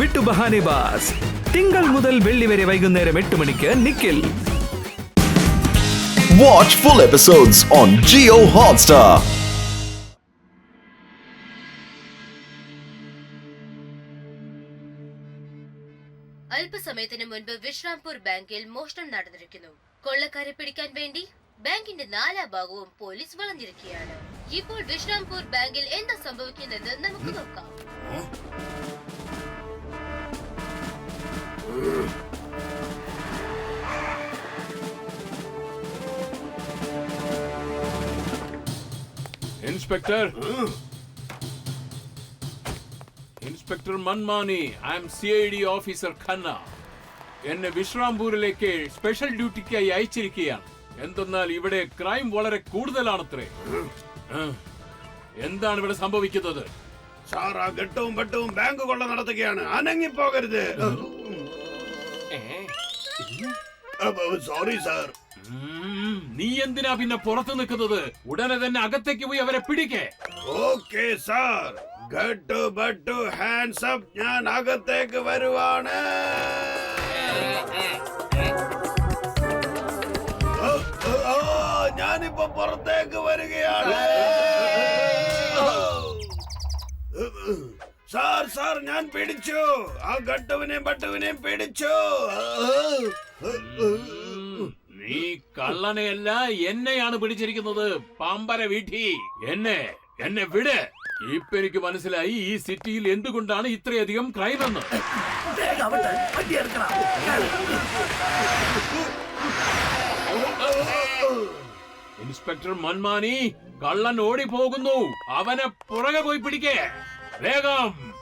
വിട്ടു ബഹാനെ ബാസ്. തിങ്കൾ മുതൽ വെള്ളി വരെ വൈകുന്നേരം എട്ട് മണിക്ക് നിക്കിൽ watch full episodes on Jio Hotstar അല്പസമയത്തിന് മുൻപ് വിശ്രാംപൂർ ബാങ്കിൽ മോഷണം നടന്നിരിക്കുന്നു. കൊള്ളക്കാരെ പിടിക്കാൻ വേണ്ടി ബാങ്കിന്റെ നാലാ ഭാഗവും പോലീസ് വളഞ്ഞിരിക്കുകയാണ്. ഇപ്പോൾ വിശ്രാംപൂർ ബാങ്കിൽ എന്താ സംഭവിക്കുന്നതെന്ന് നമുക്ക് നോക്കാം. Inspector inspector Manmani I M C I D officer Khanna എന്നെ വിശ്രാംപൂരിലേക്ക് സ്പെഷ്യൽ ഡ്യൂട്ടിക്കായി അയച്ചിരിക്കുകയാണ്. എന്തെന്നാൽ ഇവിടെ ക്രൈം വളരെ കൂടുതലാണത്രേ. എന്താണ് ഇവിടെ സംഭവിക്കുന്നത്? സാർ ആ ഘട്ടവും പട്ടവും ബാങ്ക് കൊള്ള നടത്തുകയാണ്. അനങ്ങിപ്പോകരുത്. സോറി സാർ നീ എന്തിനാ പിന്നെ പുറത്തു നിൽക്കുന്നത്? ഉടനെ തന്നെ അകത്തേക്ക് പോയി അവരെ പിടിക്കേ. Okay sir. Gattu Battu hands up ഞാൻ അകത്തേക്ക് വരുവാണ്. ഞാനിപ്പോ പുറത്തേക്ക് വരികയാണ്. സാർ സാർ ഞാൻ പിടിച്ചു. ആ ഗട്ടുവിനെയും ബട്ടുവിനെയും പിടിച്ചു. കള്ളനെയല്ല എന്നെയാണ് പിടിച്ചിരിക്കുന്നത്. പാമ്പര വീട്ടി. എന്നെ എന്നെ വിട്. ഇപ്പൊ എനിക്ക് മനസ്സിലായി ഈ സിറ്റിയിൽ എന്തുകൊണ്ടാണ് ഇത്രയധികം ക്രൈം എന്ന്. ഇൻസ്പെക്ടർ മൻമാനി കള്ളൻ ഓടിപ്പോകുന്നു. അവനെ പുറകെ പോയി പിടിക്കേ. വേഗം.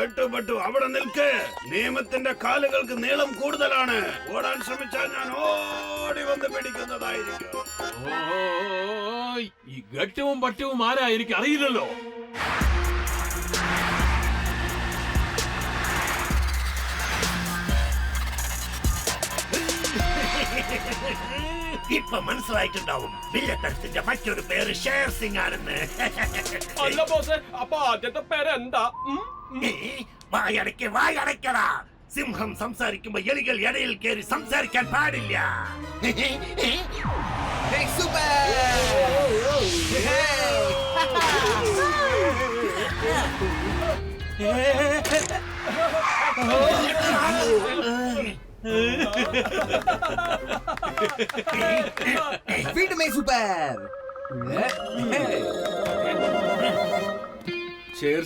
കെട്ടുപെട്ടു. അവിടെ നിൽക്ക്. നിയമത്തിന്റെ കാലുകൾക്ക് നീളം കൂടുതലാണ്. ഓടാൻ ശ്രമിച്ചാൽ ഞാൻ ഓടി വന്ന് പിടിക്കുന്നതായിരിക്കും. ഓയ്, ഈ ഗട്ടവും പട്ടവും ആരാ എനിക്ക് അറിയില്ലല്ലോ. ഇപ്പൊ മനസ്സിലായിട്ടുണ്ടാവും. വില്ലത്തരത്തിന്റെ മറ്റൊരു പേര് ഷേർ സിംഗ് ആണെന്ന്. അല്ല ബോസ് അപ്പൊ ആദ്യത്തെ പേരെന്താ? ഉം? ഏ, വായടയ്ക്ക് വായടയ്ക്കടാ സിംഹം സംസാരിക്കുമ്പോ എലികൾ ഇടയിൽ കയറി സംസാരിക്കാൻ പാടില്ല ഷേർ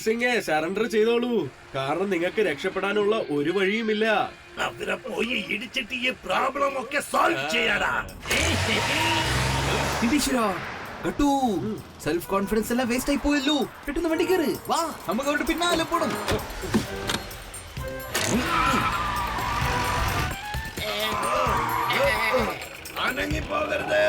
സിംഗെ സറണ്ടർ ചെയ്തോളൂ. കാരണം നിങ്ങൾക്ക് രക്ഷപ്പെടാനുള്ള ഒരു വഴിയുമില്ല. അവരെ പോയി ഇടിച്ചിട്ട് ഈ പ്രോബ്ലം ഒക്കെ സോൾവ് ചെയ്യാടാ. കട്ടു. സെൽഫ് കോൺഫിഡൻസ് എല്ലാം വേസ്റ്റ് ആയി പോയല്ലോ. പെട്ടെന്ന് വണ്ടി കയറി വാ നമുക്ക് അവരുടെ പിന്നാലെ പോണം. അനങ്ങി പോകരുത്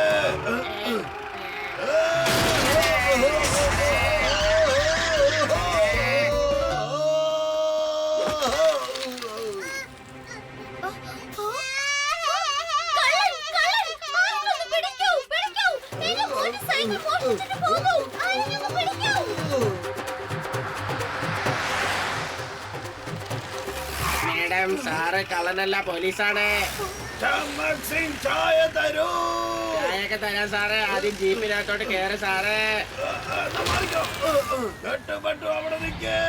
മേഡം സാറ് കള്ളനല്ല പോലീസാണ്. ചമ്മക് സിംഗ് ചായ തരൂ ചായയൊക്കെ തരാം സാറേ. ആദ്യം ജീപ്പിനകത്തോട്ട് കേറ് സാറേ. അവിടെ നിൽക്കേ.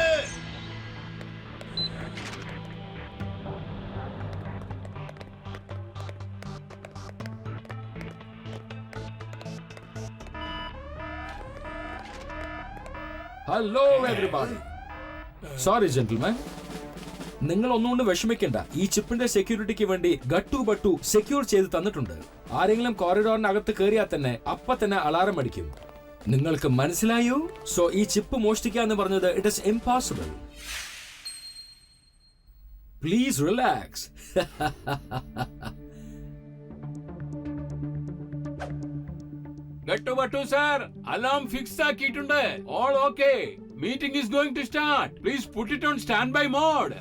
ഹലോ എവരിബാഡി സോറി ജെന്റിൽമാൻ നിങ്ങൾ ഒന്നുകൊണ്ട് വിഷമിക്കണ്ട. ഈ ചിപ്പിന്റെ സെക്യൂരിറ്റിക്ക് വേണ്ടി ഗട്ടു ബട്ടു സെക്യൂർ ചെയ്ത് തന്നിട്ടുണ്ട്. ആരെങ്കിലും കോറിഡോറിനകത്ത് കയറിയാൽ തന്നെ അപ്പ തന്നെ അലാറം അടിക്കും. നിങ്ങൾക്ക് മനസ്സിലായോ? സോ ഈ ചിപ്പ് മോഷ്ടിക്കുക എന്ന് പറഞ്ഞത് it is impossible please relax Gattu sir sir alarm fix ആക്കിയിട്ടുണ്ട്. All okay meeting is going to start please put it on standby mode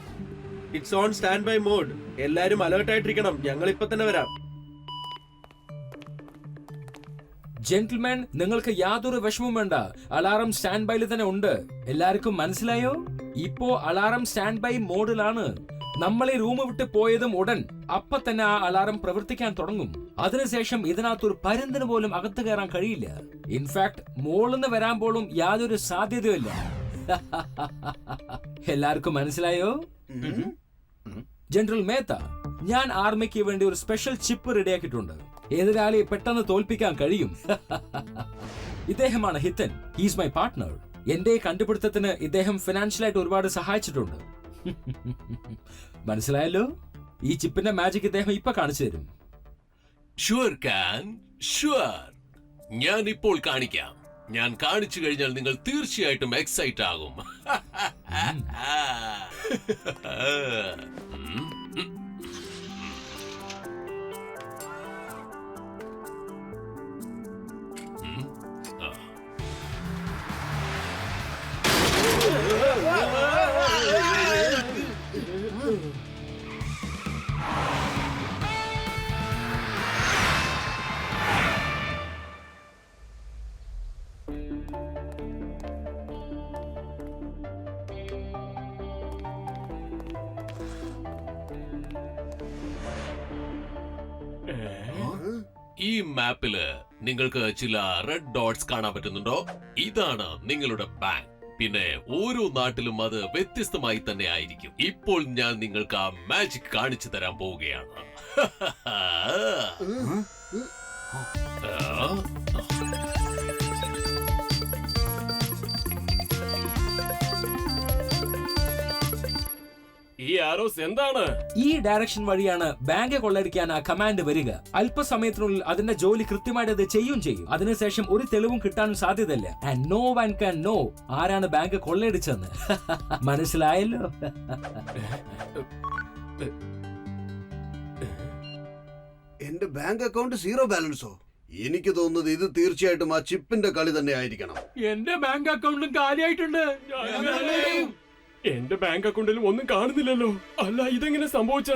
it's on standby mode എല്ലാരും അലേർട്ട് ആയിട്ടിരിക്കണം. ഞങ്ങൾ ഇപ്പൊ തന്നെ വരാം. ജെന്റിൽമാൻ നിങ്ങൾക്ക് യാതൊരു വിഷമവും വേണ്ട. അലാറം സ്റ്റാൻഡ് ബൈയിൽ തന്നെ ഉണ്ട്. എല്ലാവർക്കും മനസ്സിലായോ? ഇപ്പോ അലാറം സ്റ്റാൻഡ് ബൈ മോഡിലാണ് നമ്മൾ ഈ റൂം വിട്ട് പോയതും ഉടൻ അപ്പൊ തന്നെ ആ അലാറം പ്രവർത്തിക്കാൻ തുടങ്ങും. അതിനുശേഷം ഇതിനകത്തൊരു പരുന്തിന് പോലും അകത്ത് കയറാൻ കഴിയില്ല. ഇൻഫാക്ട് മോളിന്ന് വരാൻ പോലും യാതൊരു സാധ്യതയുമില്ല. എല്ലാവർക്കും മനസ്സിലായോ? ജനറൽ മേത്ത ഞാൻ ആർമിക്ക് വേണ്ടി ഒരു സ്പെഷ്യൽ ചിപ്പ് റെഡിയാക്കിയിട്ടുണ്ട് എതിരാളിയെ പെട്ടെന്ന് തോൽപ്പിക്കാൻ കഴിയും? ഇദ്ദേഹമാണ് ഹിത്തൻ. ഹീസ് മൈ പാർട്ട്ണർ എന്റെ കണ്ടുപിടുത്തത്തിന് ഇദ്ദേഹം ഫിനാൻഷ്യലായിട്ട് ഒരുപാട് സഹായിച്ചിട്ടുണ്ട്. മനസ്സിലായല്ലോ? ഈ ചിപ്പിന്റെ മാജിക് ഇദ്ദേഹം ഇപ്പൊ കാണിച്ചു തരും. ഷുവർ കാൻ ഷുവർ ഞാൻ ഇപ്പോൾ കാണിക്കാം. ഞാൻ കാണിച്ചു കഴിഞ്ഞാൽ നിങ്ങൾ തീർച്ചയായിട്ടും എക്സൈറ്റ് ആകും. ഈ മാപ്പിൽ നിങ്ങൾക്ക് ചില റെഡ് ഡോട്ട്സ് കാണാൻ പറ്റുന്നുണ്ടോ? ഇതാണ് നിങ്ങളുടെ ബാങ്ക് പിന്നെ ഓരോ നാട്ടിലും അത് വ്യത്യസ്തമായി തന്നെ ആയിരിക്കും. ഇപ്പോൾ ഞാൻ നിങ്ങൾക്ക് ആ മാജിക് കാണിച്ചു തരാൻ പോവുകയാണ്. ഈ ആരോസ് എന്താണ്? ഈ ഡയറക്ഷൻ വഴിയാണ് ബാങ്ക് കൊള്ളടിക്കാൻ ആ കമാൻഡ് വരിക. അല്പസമയത്തിനുള്ളിൽ അതിന്റെ ജോലി കൃത്യമായിട്ട് അത് ചെയ്യും ചെയ്യും. അതിനുശേഷം ഒരു തെളിവും കിട്ടാനും സാധ്യതയില്ല. And no one can know ആരാണ് ബാങ്ക് കൊള്ളയടിച്ചെന്ന് മനസ്സിലായല്ലോ? എന്റെ ബാങ്ക് അക്കൗണ്ട് സീറോ ബാലൻസോ എനിക്ക് തോന്നുന്നത് ഇത് തീർച്ചയായിട്ടും ആ ചിപ്പിന്റെ കളി തന്നെ ആയിരിക്കണം എന്റെ ബാങ്ക് അക്കൗണ്ടും കാലിയായിട്ടുണ്ട്. എന്റെ ബാങ്ക് അക്കൗണ്ടിൽ ഒന്നും കാണുന്നില്ലല്ലോ. അല്ല ഇതെങ്ങനെ സംഭവിച്ച?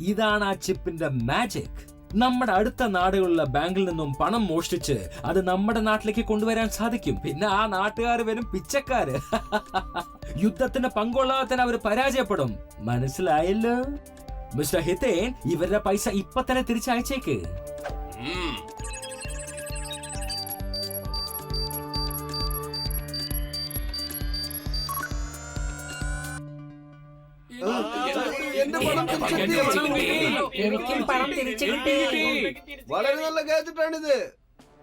ഇതാണ് ആ ചിപ്പിന്റെ മാജിക് നമ്മുടെ അടുത്ത നാടുകളിലെ ബാങ്കിൽ നിന്നും പണം മോഷ്ടിച്ച് അത് നമ്മുടെ നാട്ടിലേക്ക് കൊണ്ടുവരാൻ സാധിക്കും. പിന്നെ ആ നാട്ടുകാർ വരും പിച്ചക്കാര്. യുദ്ധത്തിന് പങ്കൊള്ളാതെ അവർ പരാജയപ്പെടും. മനസ്സിലായല്ലോ? മിസ്റ്റർ ഹിതേൻ ഇവരുടെ പൈസ ഇപ്പൊ തന്നെ തിരിച്ചയച്ചേക്ക് എനിക്കും പണം തിരിച്ചു കിട്ടി വളരെ നല്ല ഗാജറ്റാണിത്.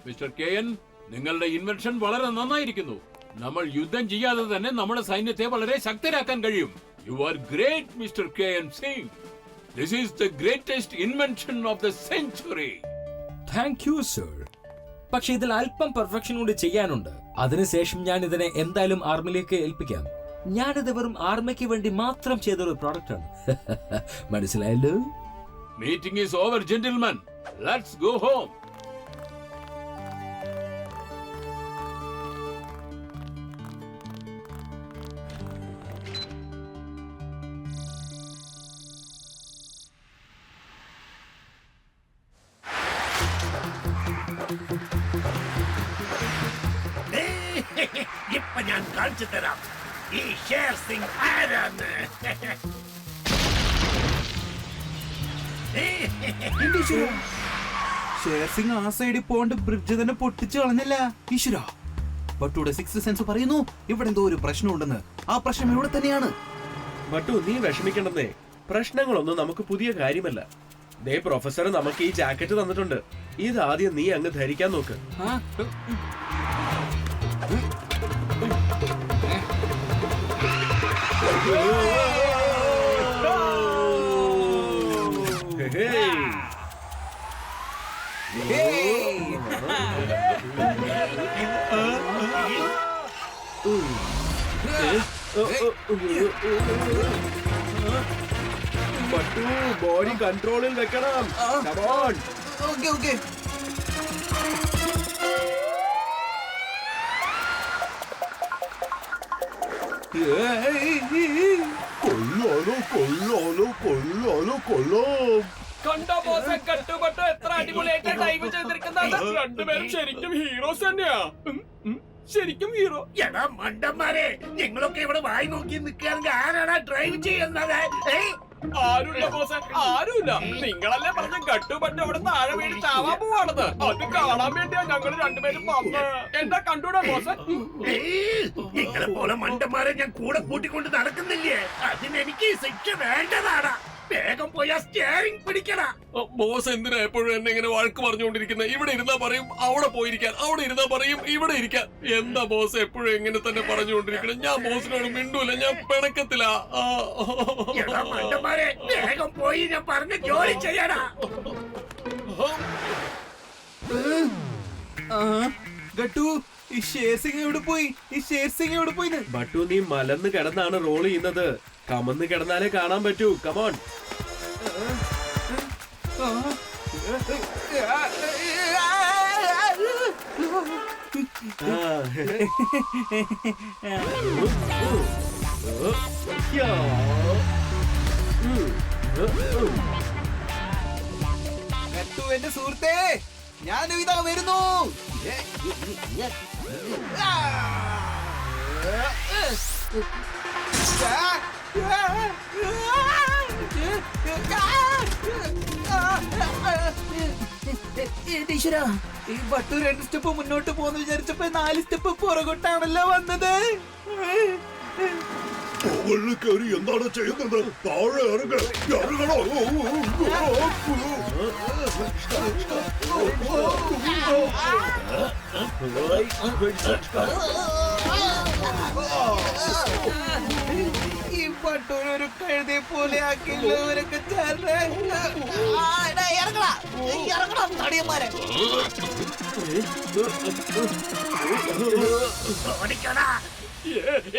മിസ്റ്റർ കെ എൻ നിങ്ങളുടെ ഇൻവെൻഷൻ വളരെ നന്നായിരിക്കുന്നു. നമ്മൾ യുദ്ധം ചെയ്യാതെ തന്നെ നമ്മുടെ സൈന്യത്തെ വളരെ ശക്തരാക്കാൻ കഴിയും. You are great mister K N Singh. This is the greatest invention of the century thank you sir പക്ഷെ ഇതിൽ അല്പം പെർഫെക്ഷൻ കൂടി ചെയ്യാനുണ്ട്. അതിനുശേഷം ഞാൻ ഇതിനെ എന്തായാലും ആർമിയിലേക്ക് ഏൽപ്പിക്കാം. ഞാനിത് വെറും ആർമയ്ക്ക് വേണ്ടി മാത്രം ചെയ്ത ഒരു പ്രോഡക്റ്റ് ആണ്. മനസ്സിലായല്ലോ? Meeting is over gentleman let's go home Sher. Singh ആ സൈഡിൽ പോണ്ട് ബ്രിഡ്ജ് തന്നെ പൊട്ടിച്ചു കളഞ്ഞല്ല. ഈശ്വര. ബട്ടുടെ സിക്സ് സെൻസ് പറയുന്നു ഇവിടെ എന്തോ ഒരു പ്രശ്നമുണ്ടെന്ന്. ആ പ്രശ്നം ഇവിടെ തന്നെയാണ്. ബട്ടു നീ വിഷമിക്കണ്ടെന്നേ. പ്രശ്നങ്ങളൊന്നും നമുക്ക് പുതിയ കാര്യമല്ല. ദേ പ്രൊഫസർ നമുക്ക് ഈ ജാക്കറ്റ് തന്നിട്ടുണ്ട്. ഇത് ആദ്യം നീ അങ്ങ് ധരിക്കാൻ നോക്ക്. ഹേയ്. ബോഡി കൺട്രോളിൽ വെക്കണം Come on. ഓക്കെ ഓക്കെ കൊള്ളാലോ കൊള്ളാലോ കൊള്ളാലോ കൊള്ളാം കണ്ടോ ബോസെ? കട്ടുപെട്ടോ? എത്ര അടിപൊളിയായിട്ട് ഡൈവ് ചെയ്തിരിക്കുന്നത്? രണ്ടുപേരും ശരിക്കും ഹീറോസ് തന്നെയാ. ശരിക്കും ഹീറോ എടാ മണ്ടന്മാരെ നിങ്ങളൊക്കെ ഇവിടെ വായി നോക്കി നിൽക്കുകയാണെങ്കിൽ ആരാടാ ഡ്രൈവ് ചെയ്യുന്നത്? ആരുമില്ല ബോസെ. ആരുമില്ല. നിങ്ങളല്ലേ പറഞ്ഞ കട്ടുപെട്ട്? അവിടെ താഴെ വീട് ചാവാൻ പോവാണത്. അത് കാണാൻ വേണ്ടിയാ ഞങ്ങൾ രണ്ടുപേരും വന്ന്. എന്താ കണ്ടൂടാ ബോസെ! നിങ്ങളെ പോലെ മണ്ടന്മാരെ ഞാൻ കൂടെ കൂട്ടിക്കൊണ്ട് നടക്കുന്നില്ലേ? അതിനെനിക്ക് ശിക്ഷ വേണ്ടതാടാ. വേഗം പോയി ആ സ്റ്റിയറിംഗ് പിടിക്കടാ. ബോസ് എന്തിനാ എപ്പോഴും എന്നെ ഇങ്ങനെ വഴക്ക് പറഞ്ഞുകൊണ്ടിരിക്കുന്നത് ഇവിടെ ഇരുന്നാ പറയും അവിടെ പോയിരിക്കാൻ അവിടെ ഇരുന്നാ പറയും ഇവിടെ ഇരിക്കാൻ. എന്താ ബോസ് എപ്പോഴും എങ്ങനെ തന്നെ പറഞ്ഞുകൊണ്ടിരിക്കണം? ഞാൻ ബോസിനോട് മിണ്ടൂല ഞാൻ പിണക്കത്തില. എടാ മണ്ടന്മാരെ വേഗം പോയി ഞാൻ പറഞ്ഞ ജോലി ചെയ്യടാ. ഗട്ടു ഈ ഷേർ സിംഗ് എവിടെ പോയി? ഈ ഷേർ സിംഗ് എവിടെ പോയി ബട്ടു നീ മലന്ന് കിടന്നാണ് റോൾ ചെയ്യുന്നത്. കമന്ന് കിടന്നാലേ കാണാൻ പറ്റൂ. കമോൺ എന്റെ സുഹൃത്തേ ഞാനും ഇതാ വരുന്നു ഈശ്വരാ, ഈ വട്ടു രണ്ട് സ്റ്റെപ്പ് മുന്നോട്ട് പോന്ന് വിചാരിച്ചപ്പോ നാല് സ്റ്റെപ്പ് പുറകോട്ടാണല്ലോ വന്നത് മുകളിൽ കയറി എന്താണ് ചെയ്യുന്നത് താഴെ ഇറങ്ങ ഇറങ്ങണോ ഈ പട്ടൂരൊരു പോലെ ഇറങ്ങടാ ഇറങ്ങടാ തടിയന്മാരെ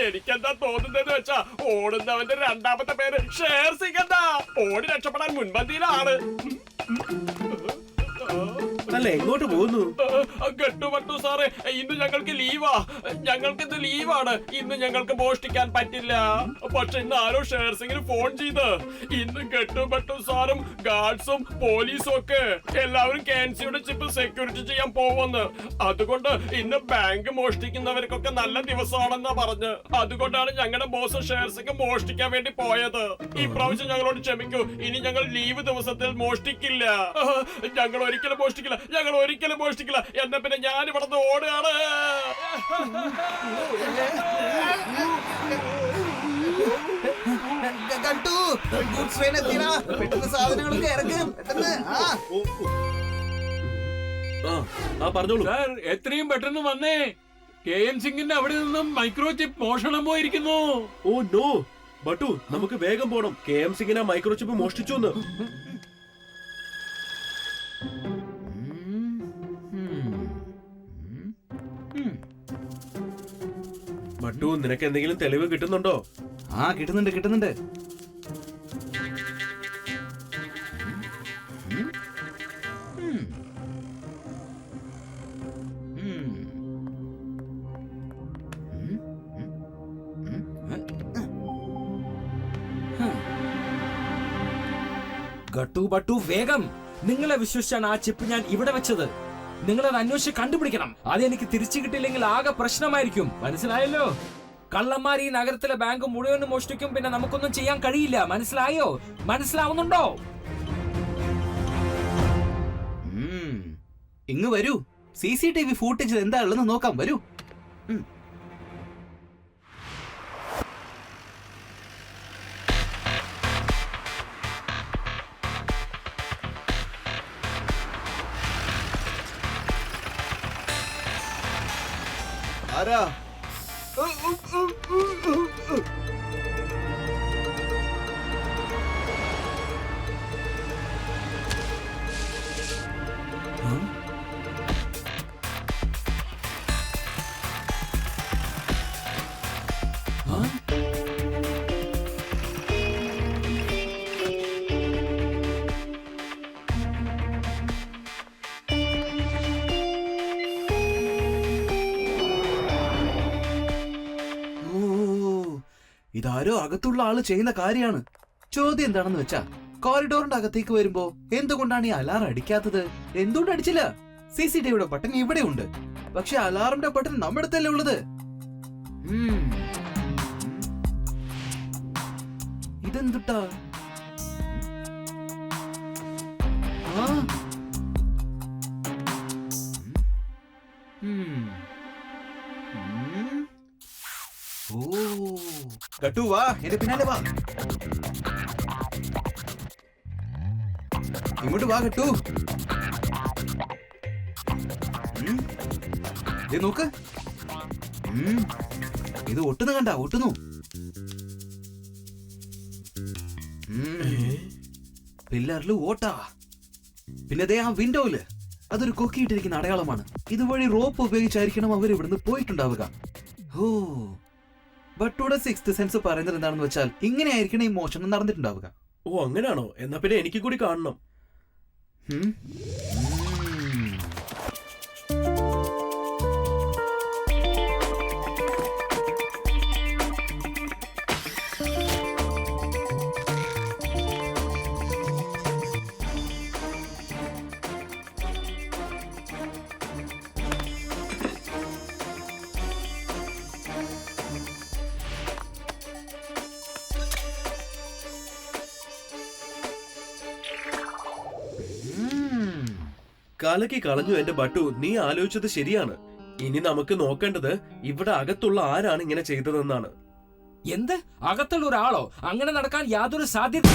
എനിക്കെന്താ തോന്നുന്നത് വെച്ചാ ഓടുന്നവന്റെ രണ്ടാമത്തെ പേര് ഷേർ സിംഗ് എന്താ ഓടി രക്ഷപ്പെടാൻ മുൻപന്തിയിലാണ്. അല്ല എങ്ങോട്ട് പോകുന്നു. കെട്ടുപറ്റു സാറേ ഇന്ന് ഞങ്ങൾക്ക് ലീവാ. ഞങ്ങൾക്ക് ഇന്ന് ലീവാണ്. ഇന്ന് ഞങ്ങൾക്ക് മോഷ്ടിക്കാൻ പറ്റില്ല. പക്ഷെ ഇന്ന് ആരോ ഷെയർ സിംഗിന് ഫോൺ ചെയ്ത്. ഇന്ന് കെട്ടുപറ്റു സാറും ഗാർഡ്സും പോലീസും ഒക്കെ എല്ലാവരും കാൻസിയുടെ ചിപ്പ് സെക്യൂരിറ്റി ചെയ്യാൻ പോവെന്ന് അതുകൊണ്ട് ഇന്ന് ബാങ്ക് മോഷ്ടിക്കുന്നവർക്കൊക്കെ നല്ല ദിവസമാണെന്നാ പറഞ്ഞ്. അതുകൊണ്ടാണ് ഞങ്ങളുടെ ബോസ് ഷെയർ സിംഗ് മോഷ്ടിക്കാൻ വേണ്ടി പോയത്. ഈ പ്രാവശ്യം ഞങ്ങളോട് ക്ഷമിക്കൂ. ഇനി ഞങ്ങൾ ലീവ് ദിവസത്തിൽ മോഷ്ടിക്കില്ല. ഞങ്ങൾ ഒരിക്കലും മോഷ്ടിക്കില്ല. ഞങ്ങൾ ഒരിക്കലും മോഷ്ടിക്കില്ല. എന്നെ പിന്നെ ഞാൻ ഇവിടെ നിന്ന് ഓടുകയാണ്. കണ്ടു? ഗുഡ്സ് ട്രെയിൻ എത്തിയടാ പെട്ടെന്ന് സാധനങ്ങളൊക്കെ ഇറങ്ങും പെട്ടെന്ന്. ആ. ആ ആ പറഞ്ഞോളൂ. സാർ എത്രയും പെട്ടെന്ന് വന്നേ. കെ എം സിംഗിന്റെ അവിടെ നിന്നും മൈക്രോ ചിപ്പ് മോഷണം പോയിരിക്കുന്നു. Oh no. ബട്ടു നമുക്ക് വേഗം പോണം. കെ എം സിംഗിനെ മൈക്രോ ചിപ്പ് മോഷ്ടിച്ചു എന്ന്. ബട്ടു നിനക്ക് എന്തെങ്കിലും തെളിവ് കിട്ടുന്നുണ്ടോ? ആ കിട്ടുന്നുണ്ട് കിട്ടുന്നുണ്ട്. ഗട്ടു ബട്ടു വേഗം. നിങ്ങളെ വിശ്വസിച്ചാണ് ആ ചിപ്പ് ഞാൻ ഇവിടെ വെച്ചത്. നിങ്ങളത് അന്വേഷിച്ച് കണ്ടുപിടിക്കണം. അത് എനിക്ക് തിരിച്ചു കിട്ടിയില്ലെങ്കിൽ ആകെ പ്രശ്നമായിരിക്കും. മനസ്സിലായല്ലോ? കള്ളന്മാർ ഈ നഗരത്തിലെ ബാങ്ക് മുഴുവനും മോഷ്ടിക്കും പിന്നെ നമുക്കൊന്നും ചെയ്യാൻ കഴിയില്ല. മനസ്സിലായോ? മനസ്സിലാവുന്നുണ്ടോ. ഇങ്ങ് വരൂ. സി സി ടി വി ഫൂട്ടേജിൽ എന്താ ഉള്ളതെന്ന് നോക്കാം. വരൂ. ആരാ? ഇതാരോ അകത്തുള്ള ആൾ ചെയ്യുന്ന കാര്യമാണ് ചോദ്യം എന്താണെന്ന് വെച്ചാ കോറിഡോറിന്റെ അകത്തേക്ക് വരുമ്പോ എന്തുകൊണ്ടാണ് ഈ അലാറം അടിക്കാത്തത്? എന്തുകൊണ്ട് അടിച്ചില്ല? സി സി ടിവിയുടെ ബട്ടൺ ഇവിടെ ഉണ്ട്. പക്ഷെ അലാറിന്റെ ബട്ടൺ നമ്മുടെ അടുത്തല്ലേ ഉള്ളത്. ഇതെന്തുട്ടാ. ഓ. കട്ടു വാ. എന്റെ പിന്നാലെ വാ. ഇങ്ങോട്ട് വാ കട്ടു. ദേ നോക്ക്. ഇത് ഒട്ടുന്നു കണ്ട ഒട്ടുന്നു. പില്ലറിൽ ഓട്ടാ. പിന്നെ ദേ ആ വിൻഡോയിൽ അതൊരു കൊക്കിയിട്ടിരിക്കുന്ന അടയാളമാണ്. ഇതുവഴി റോപ്പ് ഉപയോഗിച്ചായിരിക്കണം അവർ ഇവിടുന്ന് പോയിട്ടുണ്ടാവുക. ഓ ബട്ടൂടെ സിക്സ്ത് സെൻസ് പറയുന്നത് എന്താണെന്ന് വെച്ചാൽ ഇങ്ങനെയായിരിക്കണം ഈ മോഷണം നടന്നിട്ടുണ്ടാവുക. ഓ അങ്ങനെയാണോ? എന്നാ പിന്നെ എനിക്ക് കൂടി കാണണം. കലക്കി കളഞ്ഞു എന്റെ ബട്ടു നീ ആലോചിച്ചത് ശരിയാണ് ഇനി നമുക്ക് നോക്കേണ്ടത് ഇവിടെ അകത്തുള്ള ആരാണ് ഇങ്ങനെ ചെയ്തതെന്നാണ് എന്ത് അകത്തുള്ള ഒരാളോ അങ്ങനെ നടക്കാൻ യാതൊരു സാധ്യത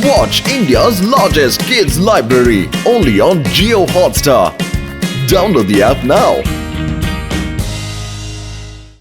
Watch India's largest kids library only on Jio Hotstar. Download the app now.